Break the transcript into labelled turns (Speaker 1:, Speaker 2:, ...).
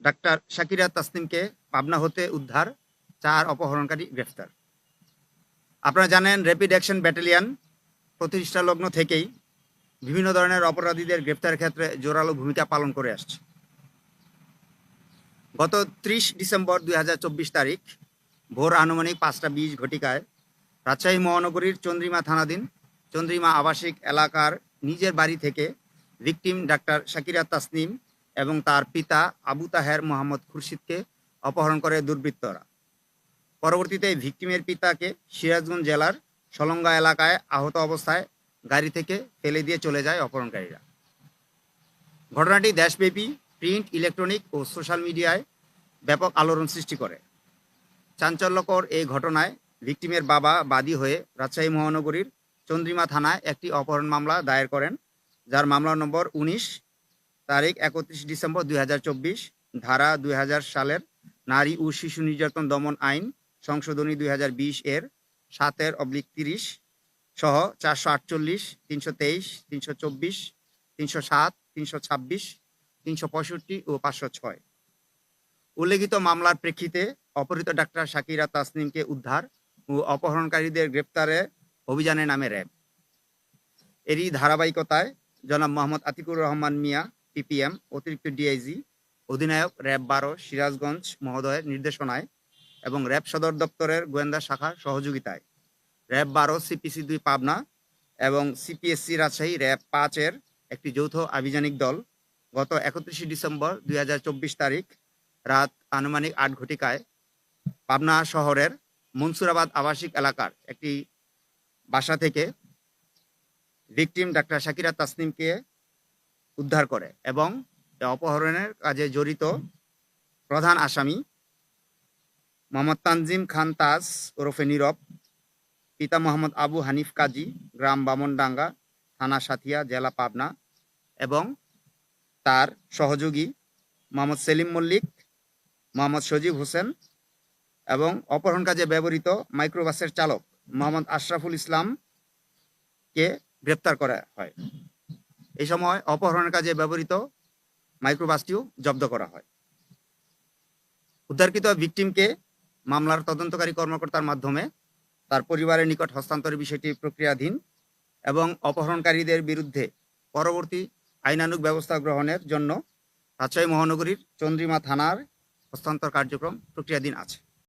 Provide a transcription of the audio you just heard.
Speaker 1: Doctor Shakira তাসনিমকে Pabna হতে উদ্ধার, চার অপহরণকারী গ্রেফতার। আপনারা জানেন, র্যাপিড অ্যাকশন ব্যাটালিয়ন প্রতিষ্ঠা লগ্ন থেকেই বিভিন্ন ধরনের অপরাধীদের গ্রেফতারের ক্ষেত্রে জোরালো ভূমিকা পালন করে আসছে। গত ত্রিশ ডিসেম্বর দুই হাজার চব্বিশ তারিখ, ভোর আনুমানিক পাঁচটা বিশ ঘটিকায় রাজশাহী মহানগরীর চন্দ্রিমা থানাধীন চন্দ্রিমা আবাসিক এলাকার নিজের বাড়ি থেকে ভিকটিম ডাক্তার শাকিরা তাসনিম এবং তার পিতা আবু তাহের মোহাম্মদ খুরশিদকে অপহরণ করে দুর্বৃত্তরা। পরবর্তীতে ভিকটিমের পিতাকে সিরাজগঞ্জ জেলার সলঙ্গা এলাকায় আহত অবস্থায় গাড়ি থেকে ফেলে দিয়ে চলে যায় অপহরণকারীরা। ঘটনাটি দেশব্যাপী প্রিন্ট, ইলেকট্রনিক ও সোশ্যাল মিডিয়ায় ব্যাপক আলোড়ন সৃষ্টি করে। চাঞ্চল্যকর এই ঘটনায় ভিকটিমের বাবা বাদী হয়ে রাজশাহী মহানগরীর চন্দ্রিমা থানায় একটি অপহরণ মামলা দায়ের করেন, যার মামলা নম্বর উনিশ তারিখ একত্রিশ ডিসেম্বর দুই হাজার চব্বিশ, ধারা দুই হাজার সালের নারী ও শিশু নির্যাতন দমন আইন সংশোধনী দুই হাজার বিশ এর সাতের অবলিক তিরিশ সহ চারশো আটচল্লিশ, তিনশো তেইশ, তিনশো চব্বিশ, তিনশো সাত, তিনশো ছাব্বিশ, তিনশো পঁয়ষট্টি ও পাঁচশো ছয়। উল্লেখিত মামলার প্রেক্ষিতে অপহৃত ডাক্তার শাকিরা তাসনিমকে উদ্ধার ও অপহরণকারীদের গ্রেপ্তারে অভিযানের নামে র্যাব। এরই ধারাবাহিকতায় জনাব মোহাম্মদ আতিকুর রহমান মিয়া পিপিএম অতিরিক্ত ডিআইজি অধিনায়ক র্যাব বারো, সিরাজগঞ্জ মহোদয়ের নির্দেশনায় এবং র্যাব সদর দপ্তরের গোয়েন্দা শাখার সহযোগিতায়। র্যাব বারো সিপিসি দুই পাবনা এবং সিপিএসসি রাজশাহী র্যাব পাঁচের একটি যৌথ আভিযানিক দল গত একত্রিশে ডিসেম্বর দুই হাজার চব্বিশ তারিখ রাত আনুমানিক আট ঘটিকায় পাবনা শহরের মনসুরাবাদ আবাসিক এলাকার একটি বাসা থেকে ভিকটিম ডাক্তার শাকিরা তাসনিমকে উদ্ধার করে এবং অপহরণের কাজে জড়িত প্রধান আসামি মোহাম্মদ তানজিম খান তাজ ওরফে নীরব, পিতা মোহাম্মদ আবু হানিফ কাজী, গ্রাম বামনডাঙ্গা, থানা সাথিয়া, জেলা পাবনা এবং তার সহযোগী মোহাম্মদ সেলিম মল্লিক, মোহাম্মদ সজীব হোসেন এবং অপহরণ কাজে ব্যবহৃত মাইক্রোবাসের চালক মোহাম্মদ আশরাফুল ইসলামকে গ্রেপ্তার করা হয়। এই সময় অপহরণের কাজে ব্যবহৃত মাইক্রোবাসটিও জব্দ করা হয়। উদ্ধারকৃত ভিকটিমকে মামলার তদন্তকারী কর্মকর্তার মাধ্যমে তার পরিবারের নিকট হস্তান্তরের বিষয়টি প্রক্রিয়াধীন এবং অপহরণকারীদের বিরুদ্ধে পরবর্তী আইনানুগ ব্যবস্থা গ্রহণের জন্য রাজশাহী মহানগরীর চন্দ্রিমা থানার হস্তান্তর কার্যক্রম প্রক্রিয়াধীন আছে।